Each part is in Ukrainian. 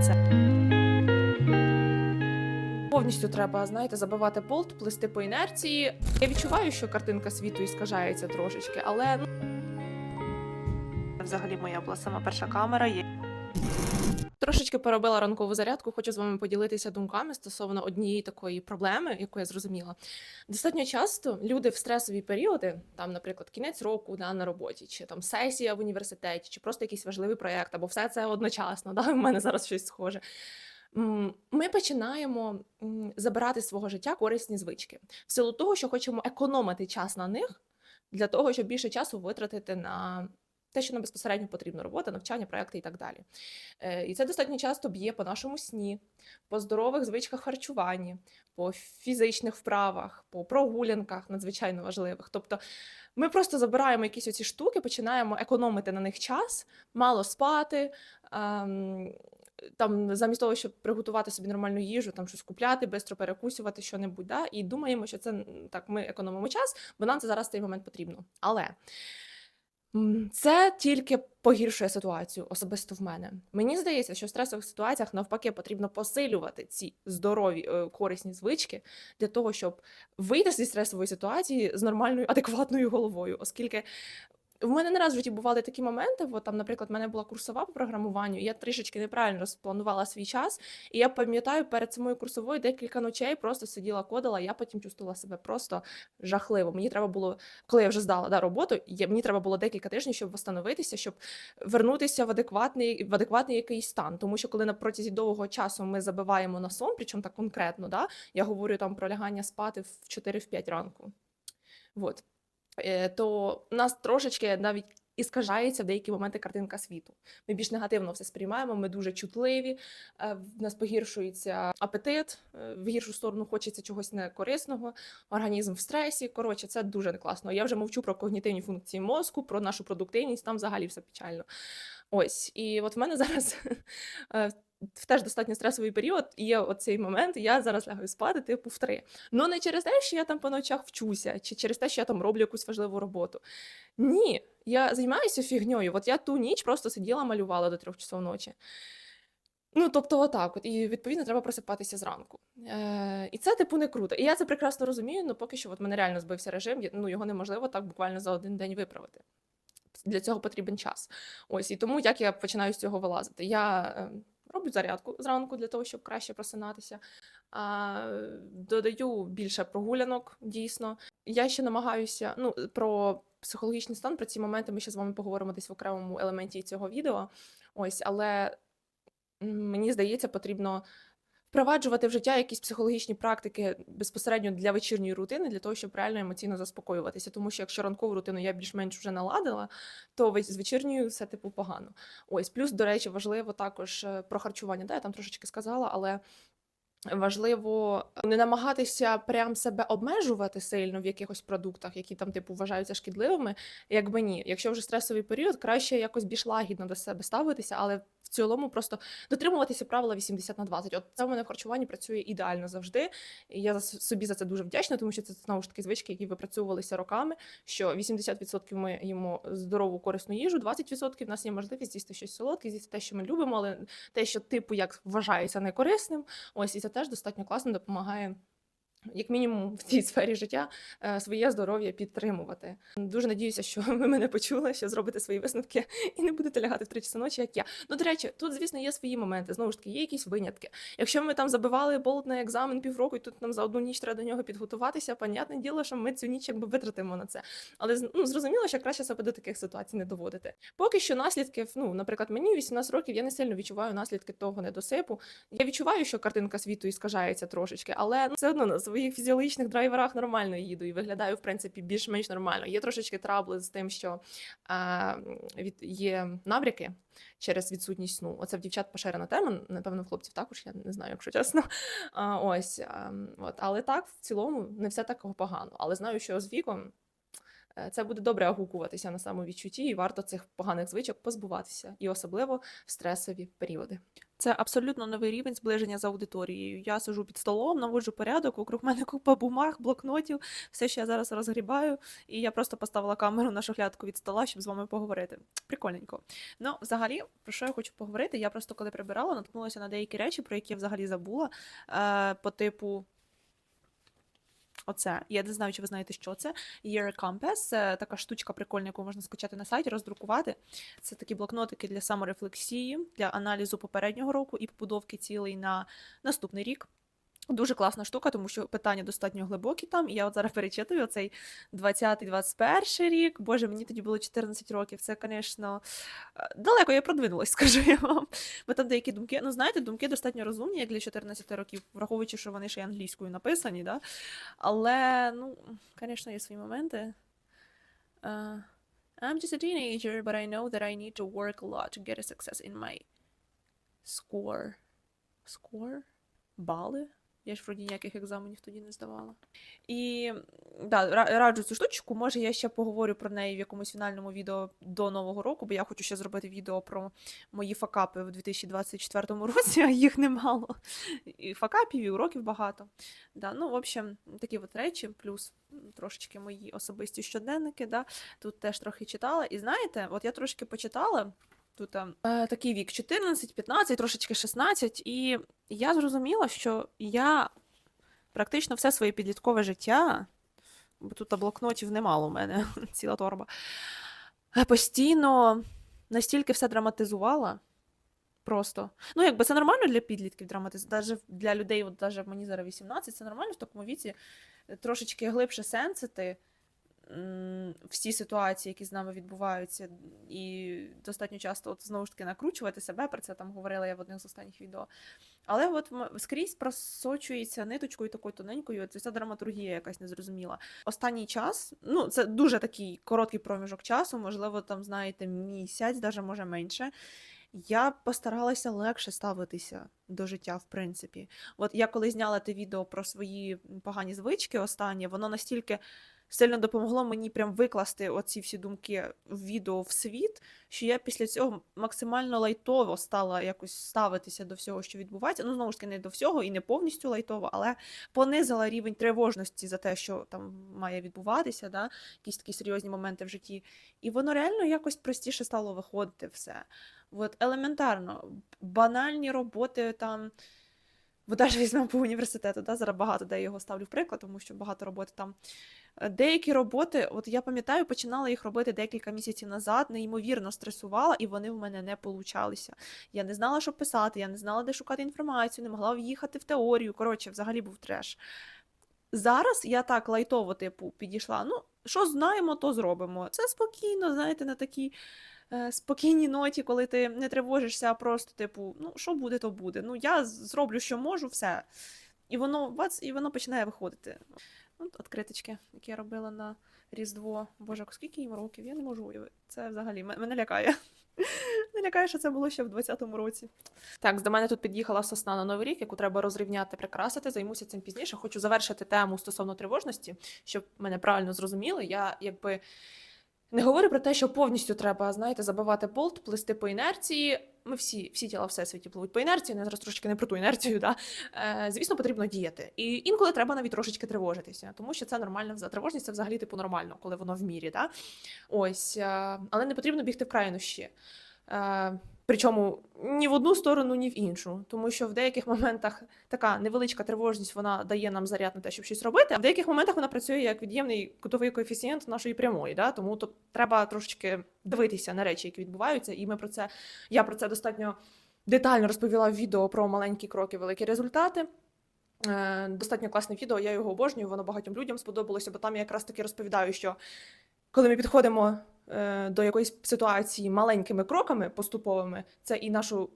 це. Повністю треба, знаєте, забивати болт, плисти по інерції. Я відчуваю, що картинка світу іскажається трошечки, але ну, Взагалі моя була сама перша камера. Трошечки поробила ранкову зарядку. Хочу з вами поділитися думками стосовно однієї такої проблеми, яку я зрозуміла. Достатньо часто люди в стресові періоди, там, наприклад, кінець року да, на роботі, чи там сесія в університеті, чи просто якийсь важливий проєкт, або все це одночасно. Да? У мене зараз щось схоже. Ми починаємо забирати з свого життя корисні звички в силу того, що хочемо економити час на них для того, щоб більше часу витратити на те, що нам безпосередньо потрібно робота, навчання, проекти і так далі. Е, І це достатньо часто б'є по нашому сні, по здорових звичках харчування, по фізичних вправах, по прогулянках надзвичайно важливих. Тобто ми просто забираємо якісь оці штуки, починаємо економити на них час, мало спати. ем, Там замість того, щоб приготувати собі нормальну їжу, там щось купляти, швидко перекусувати що-небудь, да? і думаємо, що це так, ми економимо час, бо нам це зараз в цей момент потрібно. Але Це тільки погіршує ситуацію, особисто в мене. Мені здається, що в стресових ситуаціях навпаки потрібно посилювати ці здорові е, корисні звички для того, щоб вийти зі стресової ситуації з нормальною, адекватною головою, оскільки. В мене не раз в житті бували такі моменти, бо там, наприклад, в мене була курсова по програмуванню, і я трішечки неправильно розпланувала свій час. І я пам'ятаю, перед самою курсовою декілька ночей просто сиділа, кодила, я потім чувствувала себе просто жахливо. Мені треба було коли я вже здала да, роботу, я, мені треба було декілька тижнів, щоб встановитися, щоб вернутися в адекватний, в адекватний якийсь стан. Тому що коли на протязі довгого часу ми забиваємо на сон, причому так конкретно, да, я говорю там про лягання спати в 4-5 ранку. Вот. Е, то у нас трошечки навіть іскажається в деякі моменти картинка світу. Ми більш негативно все сприймаємо, ми дуже чутливі, е, в нас погіршується апетит, е, в гіршу сторону хочеться чогось некорисного, організм в стресі. Коротше, це дуже не класно. Я вже мовчу про когнітивні функції мозку, про нашу продуктивність, там взагалі все печально. Ось, і от в мене зараз в теж достатньо стресовий період, і є оцей момент, я зараз лягаю спати, типу, в три. Ну не через те, що я там по ночах вчуся, чи через те, що я там роблю якусь важливу роботу. Ні, я займаюся фігньою. От я ту ніч просто сиділа, малювала до трьох часов ночі. Ну, тобто, отак, от, і відповідно треба просипатися зранку. Е, і це, типу, не круто. І я це прекрасно розумію, але поки що от мене реально збився режим, ну його неможливо так буквально за один день виправити. Для цього потрібен час. Ось і тому як я починаю з цього вилазити. Я е, роблю зарядку зранку для того, щоб краще просинатися. А, додаю більше прогулянок, дійсно. Я ще намагаюся ну, про психологічний стан, про ці моменти ми ще з вами поговоримо десь в окремому елементі цього відео. Ось, але мені здається, потрібно впроваджувати в життя якісь психологічні практики безпосередньо для вечірньої рутини, для того, щоб реально емоційно заспокоюватися. Тому що якщо ранкову рутину я більш-менш вже наладила, то з вечірньою все типу погано. Ось плюс, до речі, важливо також е, про харчування. Да, я там трошечки сказала, але. Важливо не намагатися прям себе обмежувати сильно в якихось продуктах, які там типу вважаються шкідливими. Якби ні, якщо вже стресовий період, краще якось більш лагідно до себе ставитися, але в цілому просто дотримуватися правила 80 на 20. От це в мене в харчуванні працює ідеально завжди. І я за- собі за це дуже вдячна, тому що це знову ж таки звички, які випрацьовувалися роками. Що 80% ми їмо здорову корисну їжу, 20% в нас є можливість з'їсти щось солодке, з'їсти те, що ми любимо, але те, що типу як вважається некорисним. Ось і це теж достатньо класно допомагає. Як мінімум в цій сфері життя е, своє здоров'я підтримувати. Дуже надіюся, що ви мене почули, що зробите свої висновки і не будете лягати в три часи ночі, як я. Ну, до речі, тут, звісно, є свої моменти. Знову ж таки, є якісь винятки. Якщо ми там забивали болт на екзамен півроку, і тут нам за одну ніч треба до нього підготуватися, понятне діло, що ми цю ніч якби витратимо на це. Але ну, зрозуміло, що краще себе до таких ситуацій не доводити. Поки що наслідки, ну, наприклад, мені 18 років, я не сильно відчуваю наслідки того недосипу. Я відчуваю, що картинка світу іскажається трошечки, але ну, все одно своїх фізіологічних драйверах нормально їду і виглядаю, в принципі, більш-менш нормально. Є трошечки трабли з тим, що е, від, є навряки через відсутність сну. Оце в дівчат поширена тема, напевно, в хлопців також, я не знаю, якщо чесно. А, ось, а, от. Але так, в цілому, не все так погано. Але знаю, що з віком Це буде добре агукуватися на самовідчутті, і варто цих поганих звичок позбуватися, і особливо в стресові періоди. Це абсолютно новий рівень зближення з аудиторією. Я сиджу під столом, наводжу порядок, вокруг мене купа бумаг, блокнотів, все, що я зараз розгрібаю, і я просто поставила камеру на шухлядку від стола, щоб з вами поговорити. Прикольненько. Ну, взагалі, про що я хочу поговорити? Я просто коли прибирала, наткнулася на деякі речі, про які я взагалі забула. Е, по типу. Оце. Я не знаю, чи ви знаєте, що це. Year Compass така штучка прикольна, яку можна скачати на сайті, роздрукувати. Це такі блокнотики для саморефлексії, для аналізу попереднього року і побудовки цілей на наступний рік. Дуже класна штука, тому що питання достатньо глибокі там. І я от зараз перечитую цей 20-21 рік. Боже, мені тоді було 14 років. Це, звісно, далеко я продвинулась, скажу я вам. Бо там деякі думки, ну знаєте, думки достатньо розумні, як для 14 років, враховуючи, що вони ще й англійською написані, да? але, ну, звісно, є свої моменти. Uh, I'm just a teenager, but I know that I need to work a lot to get a success in my score. Score? Бали? Я ж вроді ніяких екзаменів тоді не здавала. І да, раджу цю штучку. Може, я ще поговорю про неї в якомусь фінальному відео до Нового року, бо я хочу ще зробити відео про мої факапи в 2024 році, а їх немало. І факапів, і уроків багато. Да, ну, в общем, такі от речі, плюс трошечки мої особисті щоденники. Да, тут теж трохи читала. І знаєте, от я трошки почитала. Тут е, такий вік 14, 15, трошечки 16, і я зрозуміла, що я практично все своє підліткове життя, бо тут блокнотів немало у мене, ціла торба, е, постійно настільки все драматизувала. Просто. Ну, якби це нормально для підлітків драматизувати, для людей, от навіть мені зараз 18, це нормально в такому віці трошечки глибше сенсити всі ситуації, які з нами відбуваються, і достатньо часто от, знову ж таки накручувати себе, про це там говорила я в одних з останніх відео. Але от скрізь просочується ниточкою такою тоненькою, це ця драматургія якась незрозуміла. Останній час, ну це дуже такий короткий проміжок часу, можливо, там, знаєте, місяць, навіть може менше. Я постаралася легше ставитися до життя, в принципі. От я коли зняла те відео про свої погані звички останнє, воно настільки сильно допомогло мені прям викласти оці всі думки в відео в світ, що я після цього максимально лайтово стала якось ставитися до всього, що відбувається. Ну, знову ж таки, не до всього і не повністю лайтово, але понизила рівень тривожності за те, що там має відбуватися, да? якісь такі серйозні моменти в житті. І воно реально якось простіше стало виходити все. От елементарно, банальні роботи там. Бо навіть візьмемо по університету, да, зараз багато де його ставлю в приклад, тому що багато роботи там. Е, Деякі роботи, от я пам'ятаю, починала їх робити декілька місяців назад, неймовірно стресувала, і вони в мене не получалися. Я не знала, що писати, я не знала, де шукати інформацію, не могла в'їхати в теорію. Коротше, взагалі був треш. Зараз я так лайтово, типу, підійшла. Ну, що знаємо, то зробимо. Це спокійно, знаєте, на такій спокійній ноті, коли ти не тривожишся, а просто, типу, ну, що буде, то буде. Ну, я зроблю, що можу, все. І воно бац, і воно починає виходити. Ну, відкриточки, які я робила на Різдво. Боже, скільки їм років? Я не можу уявити. Це взагалі мене лякає. Не лякає, що це було ще в 20-му році. Так, до мене тут під'їхала сосна на новий рік, яку треба розрівняти, прикрасити. Займуся цим пізніше. Хочу завершити тему стосовно тривожності, щоб мене правильно зрозуміли. Я якби не говорю про те, що повністю треба, знаєте, забивати болт, плисти по інерції. Ми всі, всі тіла всесвіті пливуть по інерції, не зараз трошечки не про ту інерцію. Да? Е, звісно, потрібно діяти. І інколи треба навіть трошечки тривожитися, тому що це нормально. Тривожність це взагалі типу нормально, коли воно в мірі. Да? Ось, е, але не потрібно бігти в крайнощі. Е, Причому ні в одну сторону, ні в іншу, тому що в деяких моментах така невеличка тривожність вона дає нам заряд на те, щоб щось робити. А в деяких моментах вона працює як від'ємний кутовий коефіцієнт нашої прямої. Да? Тому то треба трошечки дивитися на речі, які відбуваються. І ми про це я про це достатньо детально розповіла в відео про маленькі кроки, великі результати. Е, Достатньо класне відео, я його обожнюю, воно багатьом людям сподобалося, бо там я якраз таки розповідаю, що коли ми підходимо до якоїсь ситуації маленькими кроками поступовими, це і нашу,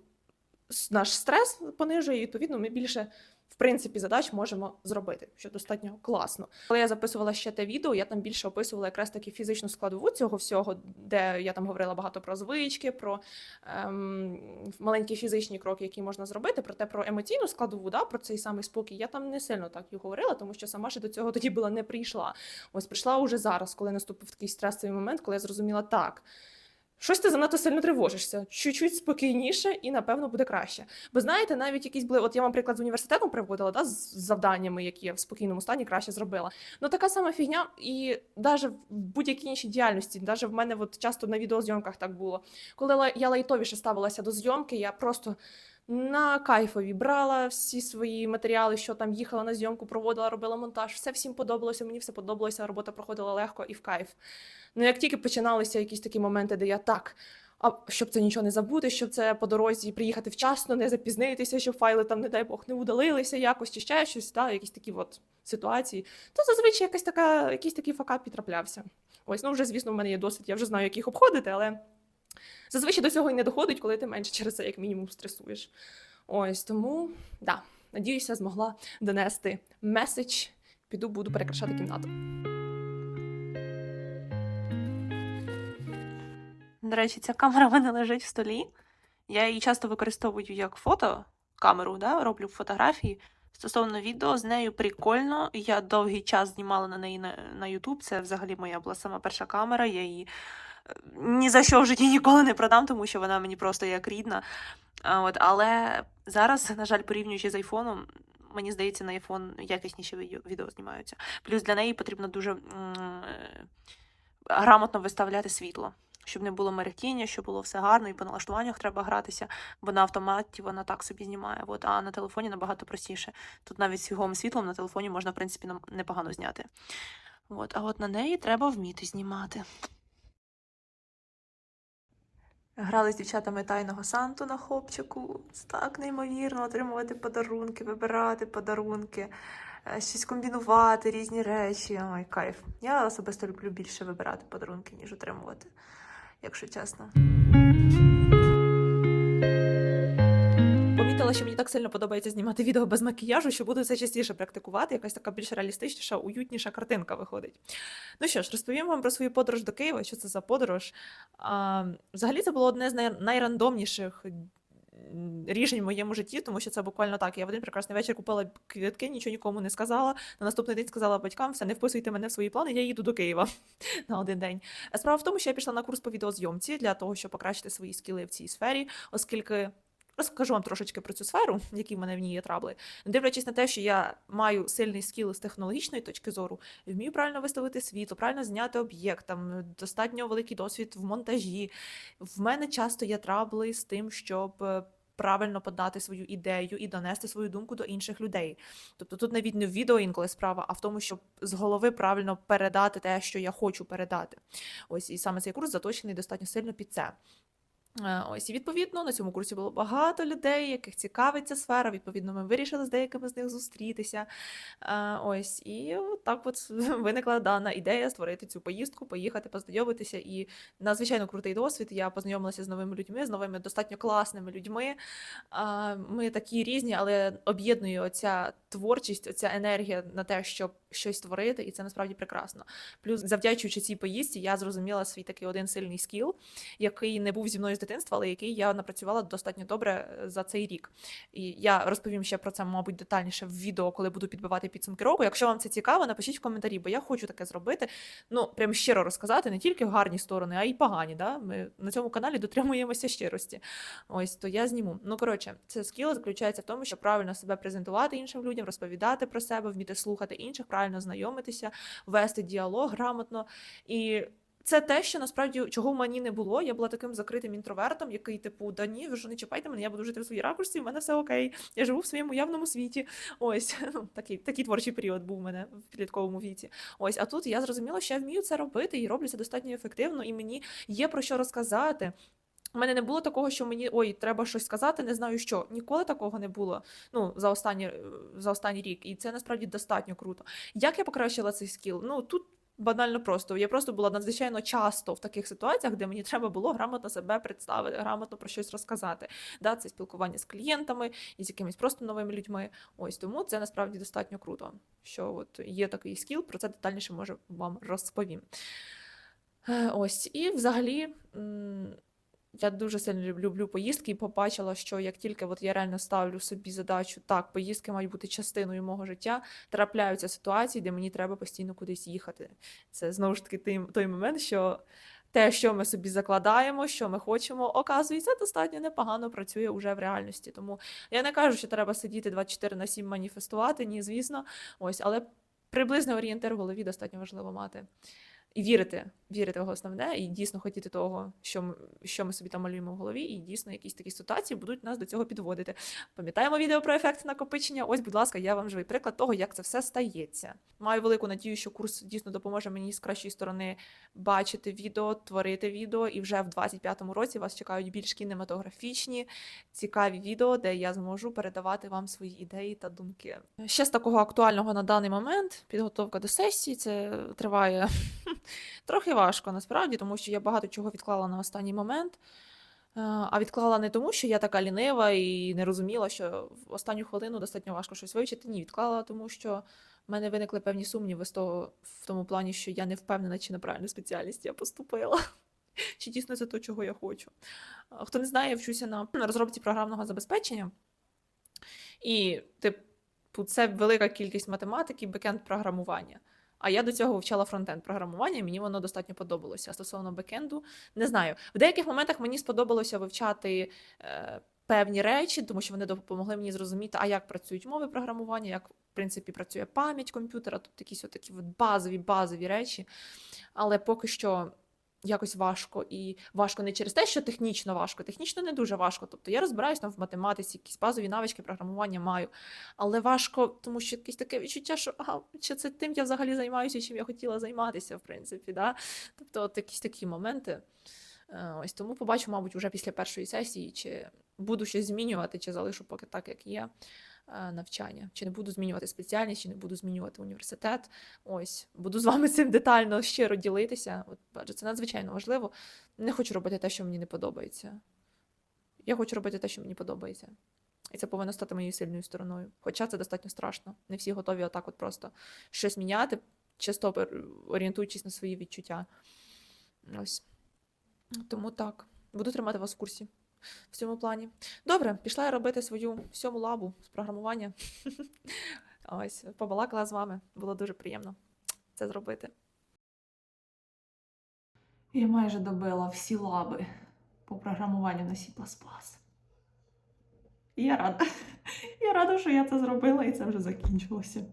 наш стрес понижує, і відповідно ми більше в принципі, задач можемо зробити, що достатньо класно. Коли я записувала ще те відео, я там більше описувала якраз таки фізичну складову цього всього, де я там говорила багато про звички, про ем, маленькі фізичні кроки, які можна зробити. Проте про емоційну складову, да, про цей самий спокій, я там не сильно так і говорила, тому що сама ще до цього тоді була не прийшла. Ось прийшла уже зараз, коли наступив такий стресовий момент, коли я зрозуміла так. Щось ти занадто сильно тривожишся, чуть-чуть спокійніше і напевно буде краще. Бо знаєте, навіть якісь були, от я вам приклад з університетом приводила, да, з завданнями, які я в спокійному стані краще зробила. Ну така сама фігня, і навіть в будь-якій іншій діяльності, навіть в мене от часто на відеозйомках так було. Коли я лайтовіше ставилася до зйомки, я просто на кайфові брала всі свої матеріали, що там їхала на зйомку, проводила, робила монтаж. Все всім подобалося, мені все подобалося, робота проходила легко і в кайф. Ну, як тільки починалися якісь такі моменти, де я так. А щоб це нічого не забути, щоб це по дорозі приїхати вчасно, не запізнитися, щоб файли там, не дай Бог, не удалилися якось чи ще щось, та, якісь такі от ситуації, то зазвичай якась така, якийсь такий факап підтраплявся. Ось, ну вже, звісно, в мене є досвід, я вже знаю, як їх обходити, але зазвичай до цього і не доходить, коли ти менше через це як мінімум стресуєш. Ось тому, да, надіюся, змогла донести меседж. Піду, буду перекрашати кімнату. До речі, ця камера в мене лежить в столі. Я її часто використовую як фотокамеру, да? роблю фотографії. Стосовно відео, з нею прикольно. Я довгий час знімала на неї на, YouTube. Це взагалі моя була сама перша камера. Я її ні за що в житті ніколи не продам, тому що вона мені просто як рідна. От, але зараз, на жаль, порівнюючи з айфоном, мені здається, на айфон якісніші відео, знімаються. Плюс для неї потрібно дуже м, е, грамотно виставляти світло. Щоб не було мерехтіння, щоб було все гарно, і по налаштуваннях треба гратися, бо на автоматі вона так собі знімає. От, а на телефоні набагато простіше. Тут навіть з фіговим світлом на телефоні можна, в принципі, непогано зняти. От, а от на неї треба вміти знімати. Грали з дівчатами тайного Санту на хлопчику. Це так неймовірно отримувати подарунки, вибирати подарунки, е, щось комбінувати, різні речі. Ой, кайф. Я особисто люблю більше вибирати подарунки, ніж отримувати, якщо чесно. Помітила, що мені так сильно подобається знімати відео без макіяжу, що буду це частіше практикувати. Якась така більш реалістичніша, уютніша картинка виходить. Ну що ж, розповім вам про свою подорож до Києва. Що це за подорож? А, взагалі, це було одне з найрандомніших. Рішень в моєму житті, тому що це буквально так. Я в один прекрасний вечір купила квітки, нічого нікому не сказала. На наступний день сказала батькам, все, не вписуйте мене в свої плани, я їду до Києва на один день. Справа в тому, що я пішла на курс по відеозйомці для того, щоб покращити свої скіли в цій сфері, оскільки Розкажу вам трошечки про цю сферу, які в мене в ній є трабли. Дивлячись на те, що я маю сильний скіл з технологічної точки зору, вмію правильно виставити світло, правильно зняти об'єкт, там достатньо великий досвід в монтажі. В мене часто є трабли з тим, щоб. е, Правильно подати свою ідею і донести свою думку до інших людей. Тобто тут навіть не в відео інколи справа, а в тому, щоб з голови правильно передати те, що я хочу передати. Ось і саме цей курс заточений достатньо сильно під це. Е, Ось і відповідно на цьому курсі було багато людей, яких цікавить ця сфера. Відповідно, ми вирішили з деякими з них зустрітися. Е, Ось і так от виникла дана ідея створити цю поїздку, поїхати, познайомитися. І надзвичайно крутий досвід. Я познайомилася з новими людьми, з новими достатньо класними людьми. Ми такі різні, але об'єднує оця творчість, оця енергія на те, щоб щось створити, і це насправді прекрасно. Плюс, завдячуючи цій поїздці, я зрозуміла свій такий один сильний скіл, який не був зі мною з дитинства, але який я напрацювала достатньо добре е, за цей рік. І я розповім ще про це, мабуть, детальніше в відео, коли буду підбивати підсумки року. Якщо вам це цікаво, напишіть в коментарі, бо я хочу таке зробити. Ну, прям щиро розказати не тільки гарні сторони, а й погані. Да? Ми на цьому каналі дотримуємося щирості. Ось то я зніму. Ну коротше, це скіл заключається в тому, щоб правильно себе презентувати іншим людям, розповідати про себе, вміти слухати інших, правильно знайомитися, вести діалог грамотно. І це те, що насправді чого в мені не було. Я була таким закритим інтровертом, який, типу, да ні, ви ж не чіпайте мене, я буду жити в своїй ракурсі, в мене все окей. Я живу в своєму явному світі. Ось ну, такий, такий творчий період був у мене в підлітковому віці. Ось, а тут я зрозуміла, що я вмію це робити і роблю це достатньо ефективно, і мені є про що розказати. У мене не було такого, що мені ой, треба щось сказати, не знаю що. Ніколи такого не було. Ну, за останні, за останній рік. І це насправді достатньо круто. Як я покращила цей скіл? Ну тут банально просто. Я просто була надзвичайно часто в таких ситуаціях, де мені треба було грамотно себе представити, грамотно про щось розказати. Да, це спілкування з клієнтами і з якимись просто новими людьми. Ось тому це насправді достатньо круто, що от є такий скіл, про це детальніше може вам розповім. Е, Ось, і взагалі. Я дуже сильно люб- люблю поїздки і побачила, що як тільки от я реально ставлю собі задачу, так, поїздки мають бути частиною мого життя, трапляються ситуації, де мені треба постійно кудись їхати. Це знову ж таки той, той момент, що те, що ми собі закладаємо, що ми хочемо, оказується, достатньо непогано працює уже в реальності. Тому я не кажу, що треба сидіти 24 на 7 маніфестувати, ні, звісно. Ось, але приблизний орієнтир в голові достатньо важливо мати. І вірити, вірити в основне, і дійсно хотіти того, що ми, що ми собі там малюємо в голові, і дійсно якісь такі ситуації будуть нас до цього підводити. Пам'ятаємо відео про ефект накопичення? Ось, будь ласка, я вам живий приклад того, як це все стається. Маю велику надію, що курс дійсно допоможе мені з кращої сторони бачити відео, творити відео, і вже в 25-му році вас чекають більш кінематографічні, цікаві відео, де я зможу передавати вам свої ідеї та думки. Ще з такого актуального на даний момент підготовка до сесії. Це триває трохи важко насправді, тому що я багато чого відклала на останній момент. Е, А відклала не тому, що я така лінива і не розуміла, що в останню хвилину достатньо важко щось вивчити. Ні, відклала, тому що в мене виникли певні сумніви з того, в тому плані, що я не впевнена, чи на правильну спеціальність я поступила. Чи дійсно це то, чого я хочу. Хто не знає, я вчуся на розробці програмного забезпечення. І, типу, це велика кількість математики, бекенд програмування. А я до цього вивчала фронтенд програмування, і мені воно достатньо подобалося. А стосовно бекенду, не знаю. В деяких моментах мені сподобалося вивчати е, певні речі, тому що вони допомогли мені зрозуміти, а як працюють мови програмування, як в принципі працює пам'ять комп'ютера, тут якісь такі базові базові речі. Але поки що якось важко і важко не через те, що технічно важко, технічно не дуже важко. Тобто я розбираюсь там в математиці, якісь базові навички програмування маю. Але важко, тому що якесь таке відчуття, що ага, чи це тим я взагалі займаюся, чим я хотіла займатися, в принципі. Да? Тобто, от якісь такі моменти. Е, Ось тому побачу, мабуть, вже після першої сесії, чи буду щось змінювати, чи залишу поки так, як є навчання, чи не буду змінювати спеціальність, чи не буду змінювати університет. Ось буду з вами цим детально щиро ділитися. От, адже це надзвичайно важливо. Не хочу робити те, що мені не подобається. Я хочу робити те, що мені подобається. І це повинно стати моєю сильною стороною. Хоча це достатньо страшно. Не всі готові отак от просто щось міняти, часто орієнтуючись на свої відчуття. Ось. Тому так. Буду тримати вас в курсі в цьому плані. Добре, пішла я робити свою сьому лабу з програмування. Ось, побалакала з вами. Було дуже приємно це зробити. Я майже добила всі лаби по програмуванню на C++. Я рада. Я рада, що я це зробила і це вже закінчилося.